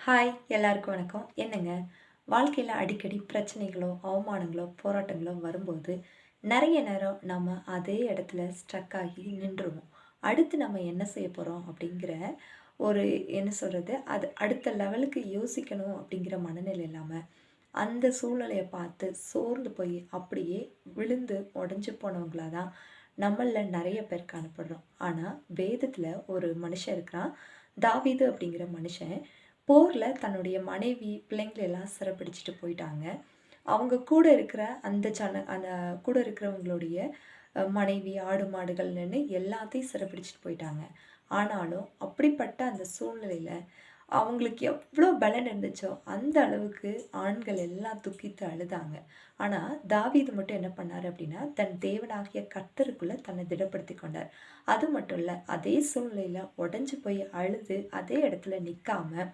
Hi எல்லாருக்கும் வணக்கம். என்னங்க? வாழ்க்கையில் அடிக்கடி பிரச்சனைகளோ அவமானங்களோ போராட்டங்களோ வரும்போது நிறைய நேரம் நம்ம அதே இடத்துல ஸ்ட்ரக் ஆகி நின்றுவோம் அடுத்து நம்ம என்ன செய்ய போகிறோம் அப்படிங்கிற ஒரு என்ன சொல்கிறது அது அடுத்த லெவலுக்கு யோசிக்கணும் அப்படிங்கிற மனநிலை இல்லாமல் அந்த சூழ்நிலையை பார்த்து சோர்ந்து போய் அப்படியே விழுந்து உடஞ்சி போனவங்களாக தான் நம்மளில் நிறைய பேர் காணப்படுறோம். ஆனால் வேதத்தில் ஒரு மனுஷன் இருக்கிறான். தாவீது அப்படிங்கிற மனுஷன் போரில் தன்னுடைய மனைவி பிள்ளைங்களை எல்லாம் சிறப்பிடிச்சிட்டு போயிட்டாங்க. அவங்க கூட இருக்கிற அந்த ஜன அந்த கூட இருக்கிறவங்களுடைய மனைவி ஆடு மாடுகள்னு எல்லாத்தையும் சிறப்பிடிச்சிட்டு போயிட்டாங்க. ஆனாலும் அப்படிப்பட்ட அந்த சூழ்நிலையில் அவங்களுக்கு எவ்வளோ பலன் இருந்துச்சோ அந்த அளவுக்கு ஆண்கள் எல்லாம் துக்கித்து அழுதாங்க. ஆனால் தாவீது மட்டும் என்ன பண்ணார் அப்படின்னா தன் தேவனாகிய கர்த்தருக்குள்ளே தன்னை திடப்படுத்தி கொண்டார். அது மட்டும் இல்லை அதே சூழ்நிலையில் உடஞ்சி போய் அழுது அதே இடத்துல நிற்காம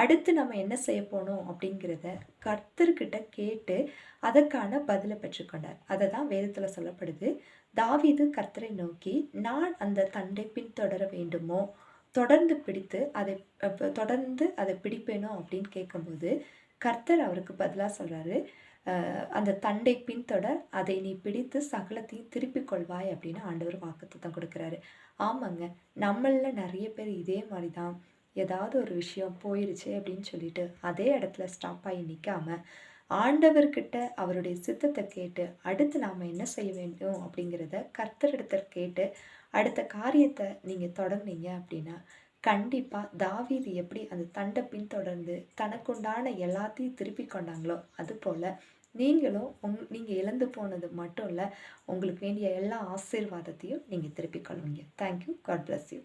அடுத்து நம்ம என்ன செய்ய போனோம் அப்படிங்கிறத கர்த்தர்கிட்ட கேட்டு அதற்கான பதிலை பெற்றுக்கொண்டார் அதை தான் வேதத்தில் சொல்லப்படுது தாவீது கர்த்தரை நோக்கி நான் அந்த தண்டை பின்தொடர வேண்டுமோ? தொடர்ந்து பிடித்து அதை தொடர்ந்து அதை பிடிப்பேனோ அப்படின்னு கேட்கும்போது கர்த்தர் அவருக்கு பதிலாக சொல்கிறாரு அந்த தண்டை பின்தொடர் அதை நீ பிடித்து சகலத்தையும் திருப்பிக் கொள்வாய் அப்படின்னு ஆண்டவர் வாக்குத்தத்தம் கொடுக்குறாரு. ஆமாங்க நம்மளில் நிறைய பேர் இதே மாதிரி தான் ஏதாவது ஒரு விஷயம் போயிருச்சு அப்படின்னு சொல்லிட்டு அதே இடத்துல ஸ்டாப் ஆகி நிற்காம ஆண்டவர்கிட்ட அவருடைய சித்தத்தை கேட்டு அடுத்து நாம் என்ன செய்ய வேண்டும் அப்படிங்கிறத கர்த்தரிடத்தில் கேட்டு அடுத்த காரியத்தை நீங்கள் தொடங்குனீங்க அப்படின்னா கண்டிப்பாக தாவீது எப்படி அந்த தண்டை பின்தொடர்ந்து தனக்குண்டான எல்லாத்தையும் திருப்பி கொண்டாங்களோ அதுபோல் நீங்களும் உங் நீங்கள் இழந்து போனது மட்டும் இல்லை உங்களுக்கு வேண்டிய எல்லா ஆசீர்வாதத்தையும் நீங்கள் திருப்பிக் கொள்வீங்க. Thank you God bless you